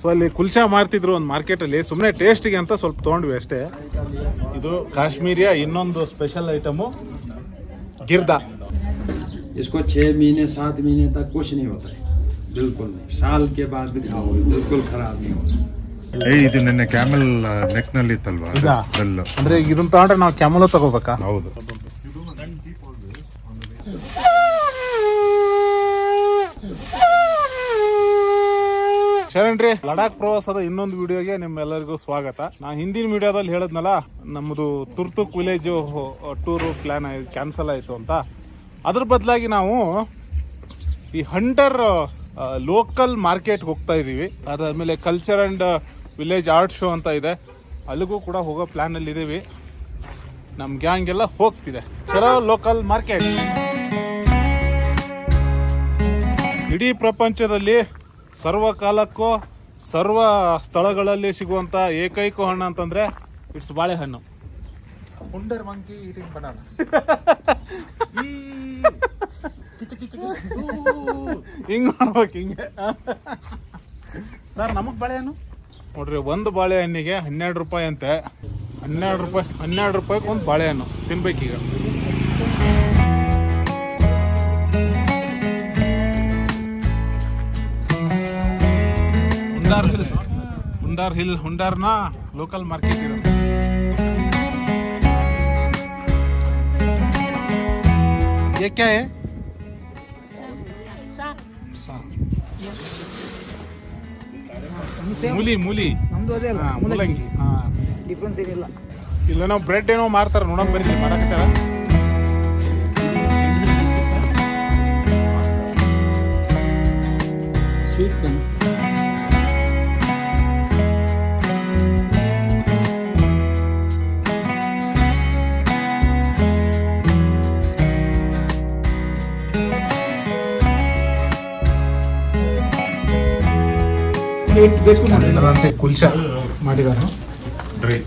So ಅಲ್ಲಿ ಕುಲ್ಚಾ ಮಾರ್ತಿದ್ರು ಒಂದು ಮಾರ್ಕೆಟಲ್ಲಿ ಸುಮ್ಮನೆ ಟೇಸ್ಟಿಗೆ ಅಂತ ಸ್ವಲ್ಪ ತೊಗೊಂಡ್ವಿ ಅಷ್ಟೇ ಇದು ಕಾಶ್ಮೀರಿಯ ಇನ್ನೊಂದು ಸ್ಪೆಷಲ್ ಐಟಮು ಗಿರ್ದಾ इसको छः महीने सात महीने तक कुछ नहीं होता है बिल्कुल नहीं साल के बाद भी खाओ बिल्कुल खराब नहीं होता ಏ ಇದು ನಿನ್ನೆ ಕ್ಯಾಮೆಲ್ ನೆಕ್ ನಲ್ಲಿ ಇತ್ತಲ್ವಾ ಇದಾ? ಬೆಲ್ ಅಂದ್ರೆ ಈಗ ಇದನ್ನ ತಗೊಂಡ್ರೆ ನಾವು ಕ್ಯಾಮಲ ತಗೋಬೇಕಾ ಹೌದು ಶರಣ್ರಿ ಲಡಾಖ್ ಪ್ರವಾಸದ ಇನ್ನೊಂದು ವಿಡಿಯೋಗೆ ನಿಮ್ಮೆಲ್ಲರಿಗೂ ಸ್ವಾಗತ. ನಾ ಹಿಂದಿನ ವಿಡಿಯೋದಲ್ಲಿ ಹೇಳದ್ನಲ್ಲ ನಮ್ಮದು Turtuk village tour plan cancel ಆಯಿತು ಅಂತ. ಅದ್ರ ಬದಲಾಗಿ ನಾವು ಈ ಹಂಟರ್ ಲೋಕಲ್ ಮಾರ್ಕೆಟ್ಗೆ ಹೋಗ್ತಾ ಇದ್ದೀವಿ ಅದಾದಮೇಲೆ culture and village art show ಅಂತ ಇದೆ. ಅಲ್ಲಿಗೂ ಕೂಡ ಹೋಗೋ ಪ್ಲ್ಯಾನಲ್ಲಿ ಇದ್ದೀವಿ ನಮ್ಮ ಗ್ಯಾಂಗ್ ಎಲ್ಲ ಹೋಗ್ತಿದೆ. ಚಲೋ ಲೋಕಲ್ ಮಾರ್ಕೆಟ್. ಇಡೀ ಪ್ರಪಂಚದಲ್ಲಿ ಸರ್ವಕಾಲಕ್ಕೂ ಸರ್ವ ಸ್ಥಳಗಳಲ್ಲಿ ಸಿಗುವಂಥ ಏಕೈಕ ಹಣ್ಣು ಅಂತಂದರೆ ಇಟ್ಸ್ ಬಾಳೆಹಣ್ಣು. Hunder monkey eating banana. ಕಿಚು ಕಿಚು ಕಿಚು. ಹಿಂಗೆ ಮಾಡ್ಬೇಕು ಹಿಂಗೆ. ಸರ್ ನಮಗೆ ಬಾಳೆಹಣ್ಣು? ನೋಡ್ರಿ ಒಂದು ಬಾಳೆಹಣ್ಣಿಗೆ ಹನ್ನೆರಡು ರೂಪಾಯಿ ಅಂತೆ. ಹನ್ನೆರಡು ರೂಪಾಯಿ ಹನ್ನೆರಡು ರೂಪಾಯಿಗೆ ಒಂದು ಬಾಳೆಹಣ್ಣು ತಿನ್ಬೇಕೀಗ. ಹುಂಡಾರ್ ಹಿಲ್ ಹುಂಡಾರ್ನ ಲೋಕಲ್ ಮಾರ್ಕೆಟ್ ಇರುತ್ತೆ ये क्या है ಮೂಲಿ ಮೂಲಿ ನಮ್ದು ಅದೇ ಅಲ್ಲ ಹಾ, ಮೂಲಂಗಿ ಹಾ. ಡಿಫ್ರೆನ್ಸ್ ಏನಿಲ್ಲ ಇಲ್ಲ ನಾವು ಬ್ರೆಡ್ ಏನೋ ಮಾರ್ತಾರ ನೋಡೋಣ ಬರ್ರಿ ಮಾಡಾಕತ್ತಾರ स्वीट ಅದರಂತೆ ಕುಲ್ಚಾ ಮಾಡಿದಾರೆ ಡ್ರೈ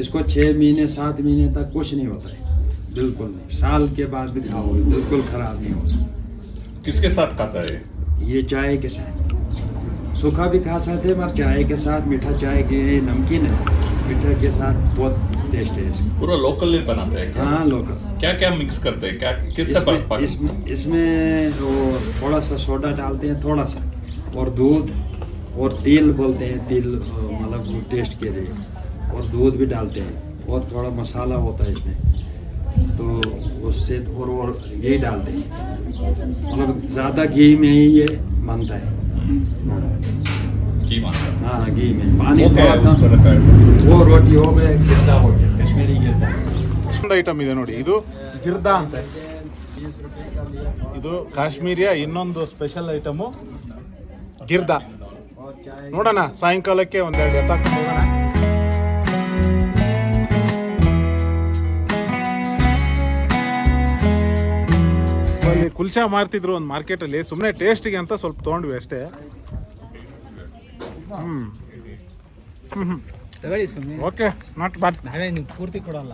इसको छः महीने सात महीने तक कुछ नहीं होता है बिल्कुल नहीं साल के बाद भी खाओ बिल्कुल खराब नहीं होता किसके साथ खाता है ये चाय के साथ सूखा भी खा सकते हैं मगर चाय के साथ मीठा चाय के नमकीन है मीठा के साथ बहुत टेस्ट है इसका। पूरा लोकल बनाते हैं क्या? हाँ लोकल क्या क्या मिक्स करते हैं? क्या किससे इसमें, इसमें इसमें वो थोड़ा सा सोडा डालते हैं थोड़ा सा और दूध और तिल बोलते हैं तिल मतलब टेस्ट के लिए। और दूध भी डालते हैं। और थोड़ा मसाला होता है इसमें। तो उससे और और घी डालते हैं। मतलब ज़्यादा घी में ही ये बनता है। की मात्रा हाँ घी में पानी वो क्या थोड़ा है उसको कम रखा है वो रोटी हो गया गिरदा हो गया कश्मीरी गिरदा ಒಂದು ಐಟಮ್ ಇದೆ ನೋಡಿ ಇದು ಗಿರ್ದಾ ಅಂತ ಇದು ಕಾಶ್ಮೀರಿಯ ಇನ್ನೊಂದು ಸ್ಪೆಷಲ್ ಐಟಮು ಗಿರ್ದಾ ನೋಡೋಣ ಸಾಯಂಕಾಲಕ್ಕೆ ಒಂದೆರಡು ಎತ್ತಾಕೊಂಡು ಹೋಗೋಣ ಸೊ ಅಲ್ಲಿ ಕುಲ್ಚಾ ಮಾರ್ತಿದ್ರು ಒಂದು ಮಾರ್ಕೆಟಲ್ಲಿ ಸುಮ್ಮನೆ ಟೇಸ್ಟಿಗೆ ಅಂತ ಸ್ವಲ್ಪ ತೊಗೊಂಡ್ವಿ ಅಷ್ಟೇ ಹ್ಮ್ ಹ್ಮ್ ತಗೊಳ್ಳಿ ಸುಮ್ಮನೆ ಓಕೆ ನಾಟ್ ಬ್ಯಾಡ್ ನಾವೇ ನಿಮ್ಗೆ ಪೂರ್ತಿ ಕೊಡಲ್ಲ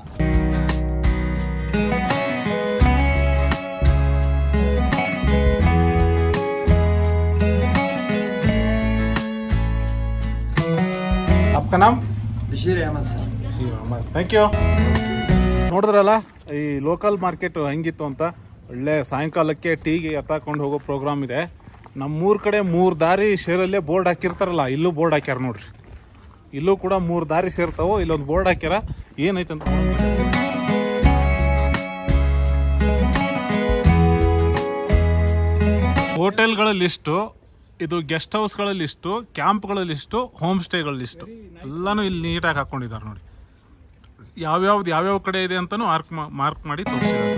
आपका नाम बशीर अहमद साहब ಥ್ಯಾಂಕ್ ಯು ನೋಡಿದ್ರಲ್ಲ ಈ ಲೋಕಲ್ ಮಾರ್ಕೆಟ್ ಹೆಂಗಿತ್ತು ಅಂತ ಒಳ್ಳೆ ಸಾಯಂಕಾಲಕ್ಕೆ ಟೀಗೆ ಎತ್ತಾಕೊಂಡು ಹೋಗೋ ಪ್ರೋಗ್ರಾಮ್ ಇದೆ ನಮ್ಮೂರ ಕಡೆ ಮೂರು ದಾರಿ ಶೇರಲ್ಲೇ ಬೋರ್ಡ್ ಹಾಕಿರ್ತಾರಲ್ಲ, ಇಲ್ಲೂ ಬೋರ್ಡ್ ಹಾಕ್ಯಾರ ನೋಡ್ರಿ. ಇಲ್ಲೂ ಕೂಡ ಮೂರು ದಾರಿ ಸೇರ್ತಾವೋ ಇಲ್ಲೊಂದು ಬೋರ್ಡ್ ಹಾಕ್ಯಾರ ಏನೈತಂತ ಹೋಟೆಲ್ಗಳ ಲಿಸ್ಟು, ಇದು ಗೆಸ್ಟ್ ಹೌಸ್ಗಳ ಲಿಸ್ಟು, ಕ್ಯಾಂಪ್ಗಳ ಲಿಸ್ಟು, ಹೋಮ್ ಸ್ಟೇಗಳ ಲಿಸ್ಟು. ಎಲ್ಲನೂ ಇಲ್ಲಿ ನೀಟಾಗಿ ಹಾಕ್ಕೊಂಡಿದ್ದಾರೆ ನೋಡಿ. ಯಾವ್ಯಾವ್ದು ಯಾವ್ಯಾವ ಕಡೆ ಇದೆ ಅಂತಲೂ ಮಾರ್ಕ್ ಮಾರ್ಕ್ ಮಾಡಿ ತೋರಿಸಿದ್ದಾರೆ.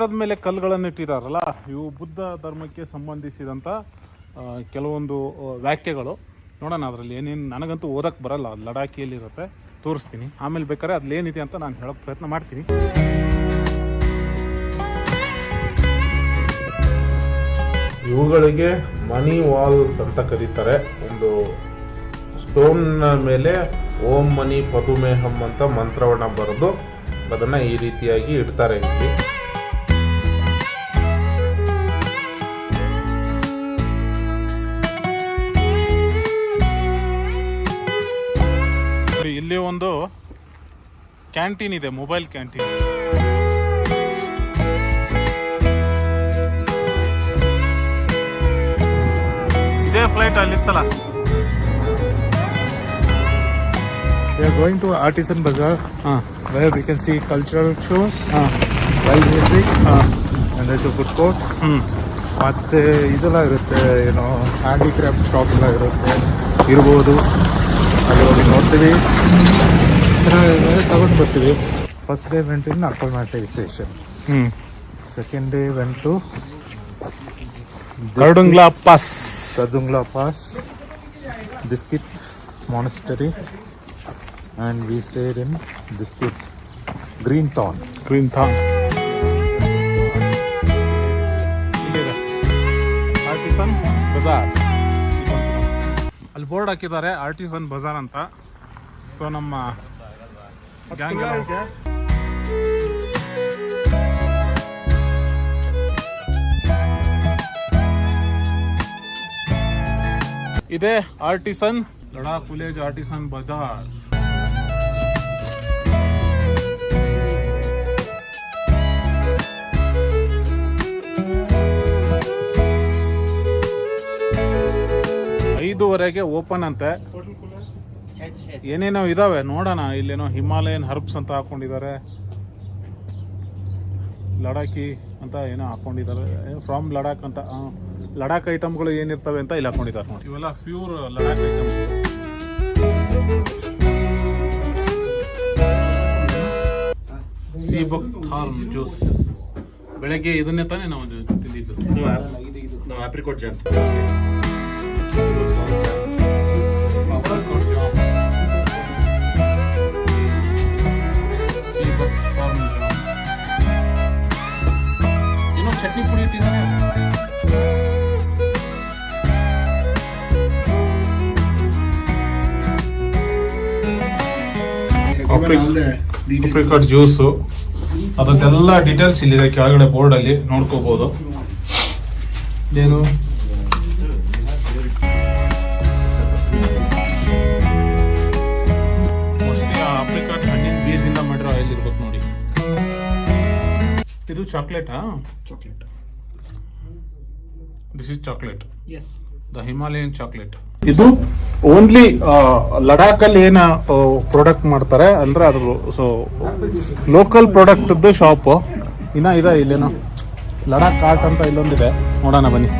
ಕಟ್ಟಡದ ಮೇಲೆ ಕಲ್ಲುಗಳನ್ನು ಇಟ್ಟಿದ್ದಾರಲ್ಲ ಇವು ಬುದ್ಧ ಧರ್ಮಕ್ಕೆ ಸಂಬಂಧಿಸಿದಂಥ ಕೆಲವೊಂದು ವ್ಯಾಖ್ಯೆಗಳು. ನೋಡೋಣ ಅದರಲ್ಲಿ ಏನೇನು, ನನಗಂತೂ ಓದಕ್ಕೆ ಬರಲ್ಲ, ಅದು ಲಡಾಖಿಯಲ್ಲಿರುತ್ತೆ ತೋರಿಸ್ತೀನಿ. ಆಮೇಲೆ ಬೇಕಾದ್ರೆ ಏನಿದೆ ಅಂತ ನಾನು ಹೇಳೋಕ್ಕೆ ಪ್ರಯತ್ನ ಮಾಡ್ತೀನಿ. ಇವುಗಳಿಗೆ ಮನಿ ವಾಲ್ಸ್ ಅಂತ ಕರೀತಾರೆ. ಒಂದು ಸ್ಟೋನ್ ಮೇಲೆ ಓಂ ಮನಿ ಪದುಮೇಹಂ ಅಂತ ಮಂತ್ರವನ್ನ ಬರೆದು ಅದನ್ನು ಈ ರೀತಿಯಾಗಿ ಇಡ್ತಾರೆ ಇಲ್ಲಿ. ಕ್ಯಾಂಟೀನ್ ಇದೆ ಮೊಬೈಲ್ ಕ್ಯಾಂಟೀನ್ ಇದೇ ಫ್ಲೈಟ್ ಅಲ್ಲಿತ್ತಲ್ಲ We are going to Artisan Bazaar ಹಾಂ where we can see cultural shows, ಹಾಂ live music, uh, and there's a food court. ಹ್ಞೂ ಮತ್ತೆ ಇದೆಲ್ಲ ಇರುತ್ತೆ ಏನೋ ಹ್ಯಾಂಡಿಕ್ರಾಫ್ಟ್ ಶಾಪ್ಸ್ ಎಲ್ಲ ಇರುತ್ತೆ ಇರ್ಬೋದು ಅಲ್ಲಿ ಹೋಗಿ ನೋಡ್ತೀವಿ ತಗೊಂಡು ಬರ್ತೀವಿ. First day went in ಅಕ್ಕಲ್ಮಾಟೆ station hmm second day went to pass. ಸದುಂಗ್ಲಾ pass Diskit monastery and we stayed in Diskit green than green ಥಾನ್ ಆರ್ಟಿಸನ್ ಬಜಾರ್ ಅಲ್ಲಿ ಬೋರ್ಡ್ ಹಾಕಿದ್ದಾರೆ ಆರ್ಟಿಸನ್ ಬಜಾರ್ ಅಂತ. ಸೊ ನಮ್ಮ ಗ್ಯಾಂಗ್ ಇದೆ artisan. Ladakh village artisan bazaar. ಐದೂವರೆಗೆ open ಅಂತೆ. ಏನೇನೋ ಇದಾವೆ ನೋಡೋಣ. ಇಲ್ಲೇನೋ ಹಿಮಾಲಯನ್ ಹರ್ಬ್ಸ್ ಅಂತ ಹಾಕೊಂಡಿದ್ದಾರೆ. ಲಡಾಖಿ ಅಂತ ಏನೋ ಹಾಕೊಂಡಿದ್ದಾರೆ. ಫ್ರಮ್ ಲಡಾಖ್ ಅಂತ ಲಡಾಖ್ ಐಟಮ್ಗಳು ಏನಿರ್ತವೆ ಅಂತ ಇಲ್ಲಿ ಹಾಕೊಂಡಿದ್ದಾರೆ ನೋಡಿ. ಇವೆಲ್ಲ pure Ladakh item seabuckthorn juice. ಬೆಳಗ್ಗೆ ಇದನ್ನೇ ತಾನೇ ನಾವು ತಿಂದಿದ್ದು? ನಾವು ಆಪ್ರಿಕೋಟ್ ಜಾಮ್ Farm ಏನೋ ಚಟ್ನಿ ಪುಡಿ ಇಟ್ಟಿದ್ದಾನೆ ಅಪ್ರಿಕಾಟ್ ಜ್ಯೂಸು ಅದಕ್ಕೆಲ್ಲ ಡೀಟೇಲ್ಸ್ ಇಲ್ಲಿದೆ. ಕೆಳಗಡೆ ಬೋರ್ಡ್ ಅಲ್ಲಿ ನೋಡ್ಕೋಬಹುದು ಏನು? ಇದು ಚಾಕ್ಲೇಟಾ? Chocolate. This is chocolate is the Himalayan chocolate ಇದು ಓನ್ಲಿ ಲಡಾಖ್ ಅಲ್ಲಿ ಏನ ಪ್ರಾಡಕ್ಟ್ ಮಾಡ್ತಾರೆ? ಅಂದ್ರೆ ಅದು ಸೊ ಲೋಕಲ್ ಪ್ರಾಡಕ್ಟ್ ಶಾಪ್ ಇನ್ನ ಇದೆ ಇಲ್ಲೇನೋ. ಲಡಾಖ್ ಕಾರ್ಟ್ ಅಂತ ಇಲ್ಲೊಂದಿದೆ. ನೋಡೋಣ ಬನ್ನಿ.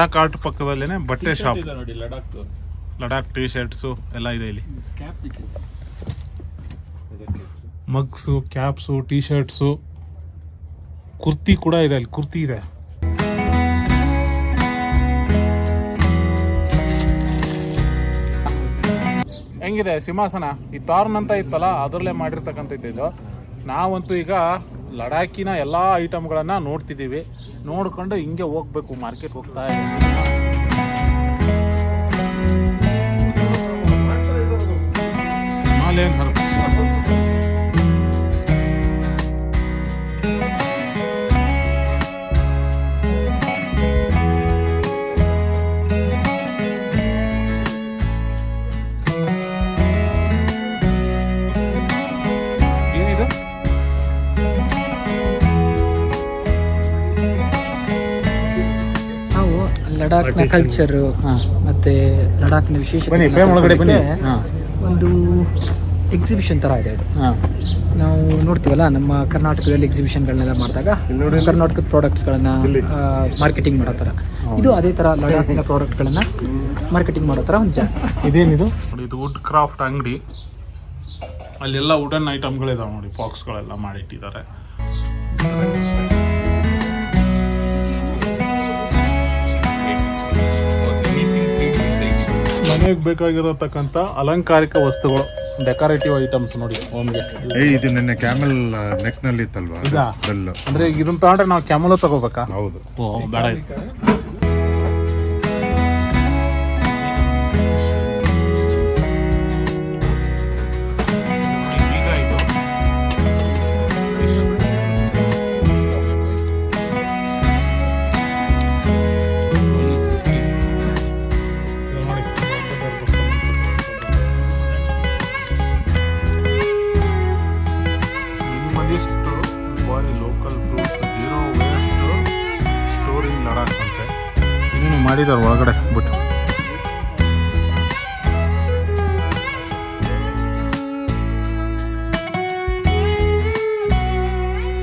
ಲಡಾಖ್ ಆರ್ಟ್ ಪಕ್ಕದಲ್ಲೇನೆ ಬಟ್ಟೆ ಶಾಪ್ ನೋಡಿ ಲಡಾಖ್ ಲಡಾಖ್ ಟಿ ಶರ್ಟ್ಸು ಎಲ್ಲ ಇದೆ ಇಲ್ಲಿ. Mugs caps T shirts kurti ಕೂಡ ಇದೆ ಅಲ್ಲಿ ಕುರ್ತಿ ಇದೆ. ಹೆಂಗಿದೆ ಸಿಂಹಾಸನ? ಈ ತಾರ್ನ್ ಅಂತ ಇತ್ತಲ್ಲ ಅದರಲ್ಲೇ ಮಾಡಿರ್ತಕ್ಕಂಥ ಇದು. ನಾವಂತೂ ಈಗ ಲಡಾಖಿನ ಎಲ್ಲ ಐಟಮ್ಗಳನ್ನು ನೋಡ್ತಿದ್ದೀವಿ. ನೋಡ್ಕೊಂಡು ಹಿಂಗೆ ಹೋಗ್ಬೇಕು ಮಾರ್ಕೆಟ್ ಹೋಗ್ತಾ ಇದ್ದೀವಿ. ಕಲ್ಚರ್ ಮತ್ತೆ ಲಡಾಖ್ನ ವಿಶೇಷತೆ ಬನ್ನಿ ಫ್ರೇಮ್ ಒಳಗಡೆ ಬನ್ನಿ. ಒಂದು ಎಕ್ಸಿಬಿಷನ್ ಥರ ಇದೆ ಇದು ನಾವು ನೋಡ್ತೀವಲ್ಲ ನಮ್ಮ ಕರ್ನಾಟಕದಲ್ಲಿ ಎಕ್ಸಿಬಿಷನ್ಗಳನ್ನೆಲ್ಲ ಮಾಡಿದಾಗ ಕರ್ನಾಟಕದ ಪ್ರಾಡಕ್ಟ್ಸ್ಗಳನ್ನು ಮಾರ್ಕೆಟಿಂಗ್ ಮಾಡೋ ಥರ ಇದು ಅದೇ ಥರ ಲಡಾಖಿನ ಪ್ರಾಡಕ್ಟ್ಗಳನ್ನು ಮಾರ್ಕೆಟಿಂಗ್ ಮಾಡೋ ಥರ ಒಂದು ಜಾಗ. ಇದೇನಿದು? ನೋಡಿ ಇದು ವುಡ್ ಕ್ರಾಫ್ಟ್ ಅಂಗಡಿ. ಅಲ್ಲೆಲ್ಲ ವುಡನ್ ಐಟಮ್ಗಳಿದಾವೆ ನೋಡಿ ಬಾಕ್ಸ್ಗಳೆಲ್ಲ ಮಾಡಿಟ್ಟಿದ್ದಾರೆ ಮನೆಗೆ ಬೇಕಾಗಿರತಕ್ಕಂಥ ಅಲಂಕಾರಿಕ ವಸ್ತುಗಳು ಡೆಕೋರೇಟಿವ್ ಐಟಮ್ಸ್ ನೋಡಿ ಹೋಮ್ಗೆ ಏ ಇದು ನಿನ್ನೆ ಕ್ಯಾಮಲ್ ನೆಕ್ನಲ್ಲಿ ಇತ್ತಲ್ವಾ ಇದಾ? ಅಂದ್ರೆ ಇದನ್ನ ತಗೊಂಡ್ರೆ ನಾವು ಕ್ಯಾಮಲ್ ತಗೋಬೇಕಾ? ಹೌದು. ಓ ಬೇಡ ಇನ್ನೇನು ಒಳಗಡೆ, ಬಿಟ್ಟು.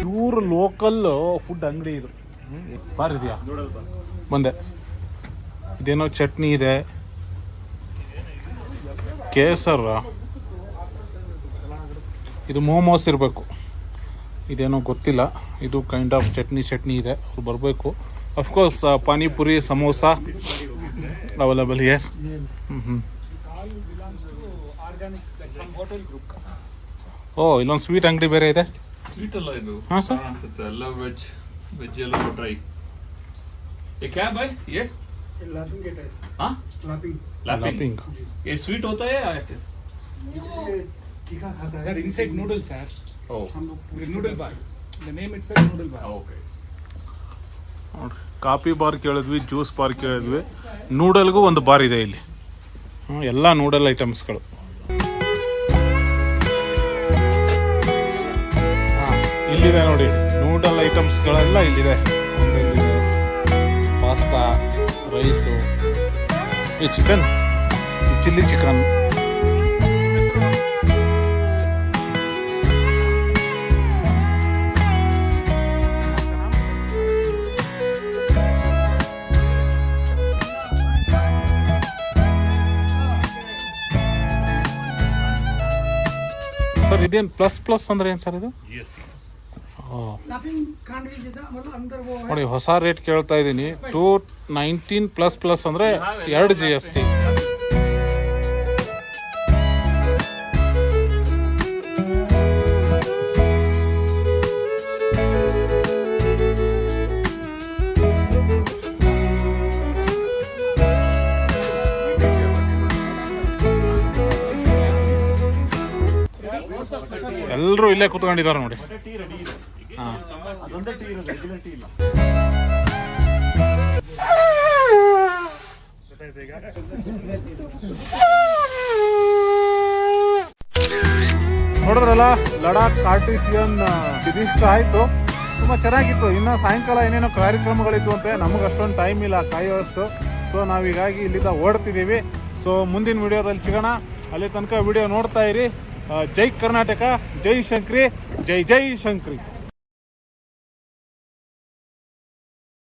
ಊರ ಲೋಕಲ್ ಫುಡ್ ಅಂಗಡಿ ಇದು. ಬಾರ್ ಇದೆಯಾ? ಮುಂದೆ ಇದೇನೋ ಚಟ್ನಿ ಇದೆ. ಕೇಸರ. ಇದು ಮೋಮೋಸ್ ಇರಬೇಕು. ಇದೇನೋ ಗೊತ್ತಿಲ್ಲ. ಇದು ಕೈಂಡ್ ಆಫ್ ಚಟ್ನಿ ಚಟ್ನಿ ಇದೆ. ಅವ್ರು ಬರಬೇಕು. Of course panipuri samosa available here ಹ್ಞೂ ಹ್ಞೂ ಓ ಇಲ್ಲೊಂದು ಸ್ವೀಟ್ ಅಂಗಡಿ ಬೇರೆ ಇದೆ ಸ್ವೀಟ್ ಅಲ್ಲ ಇದು ಹಾ, sir. ಅನ್ಸುತ್ತೆ ಎಲ್ಲ ವೆಜ್ ವೆಜ್ ಎಲ್ಲ ಡ್ರೈ ये क्या भाई ये हाँ Lapping. ये स्वीट होता है या क्या? Sir inside noodle sir O noodle bar the name it's noodle bar okay ನೋಡ್ರಿ ಕಾಫಿ ಬಾರ್ ಕೇಳಿದ್ವಿ, ಜ್ಯೂಸ್ ಬಾರ್ ಕೇಳಿದ್ವಿ. ನೂಡಲ್ಗೂ ಒಂದು ಬಾರ್ ಇದೆ ಇಲ್ಲಿ. ಎಲ್ಲ ನೂಡಲ್ ಐಟಮ್ಸ್ಗಳು. ಇಲ್ಲಿದೆ ನೋಡಿ. ನೂಡಲ್ ಐಟಮ್ಸ್ಗಳೆಲ್ಲ ಇಲ್ಲಿದೆ. ಪಾಸ್ತಾ, ರೈಸು ಈ ಚಿಕನ್, ಚಿಲ್ಲಿ ಚಿಕನ್. ಇದೇನು ಪ್ಲಸ್ ಪ್ಲಸ್ ಅಂದ್ರೆ ಏನು ಸರ್ ಇದು? ನೋಡಿ ಹೊಸ ರೇಟ್ ಕೇಳ್ತಾ ಇದ್ದೀನಿ. ಟೂ ನೈನ್ಟೀನ್ ಪ್ಲಸ್ ಪ್ಲಸ್ ಅಂದರೆ ಎರಡು ಜಿ ಎಸ್ ಟಿ ಎಲ್ಲರೂ ಇಲ್ಲೇ ಕೂತ್ಕೊಂಡಿದ್ದಾರೆ ನೋಡಿ. ಹಾ. ನೋಡಿದ್ರಲ್ಲ ಲಡಾಖ್ ಕಾರ್ಟಿಸಿಯನ್ ಇದಿಷ್ಟ ಆಯ್ತು ತುಂಬಾ ಚೆನ್ನಾಗಿತ್ತು. ಇನ್ನು ಸಾಯಂಕಾಲ ಏನೇನೋ ಕಾರ್ಯಕ್ರಮಗಳಿತ್ತು ಅಂತೆ ನಮಗೆ ಅಷ್ಟೊಂದು ಟೈಮ್ ಇಲ್ಲ ಕಾಯೋಷ್ಟು ಸೊ ನಾವೀಗಾಗಿ ಇಲ್ಲಿಂದ ಓಡ್ತಿದ್ದೀವಿ. ಸೊ ಮುಂದಿನ ವಿಡಿಯೋದಲ್ಲಿ ಸಿಗೋಣ. ಅಲ್ಲಿ ತನಕ ವಿಡಿಯೋ ನೋಡ್ತಾ ಇರಿ. ಜೈ ಕರ್ನಾಟಕ ಜೈ ಶಂಕ್ರಿ ಜೈ ಜೈ ಶಂಕ್ರಿ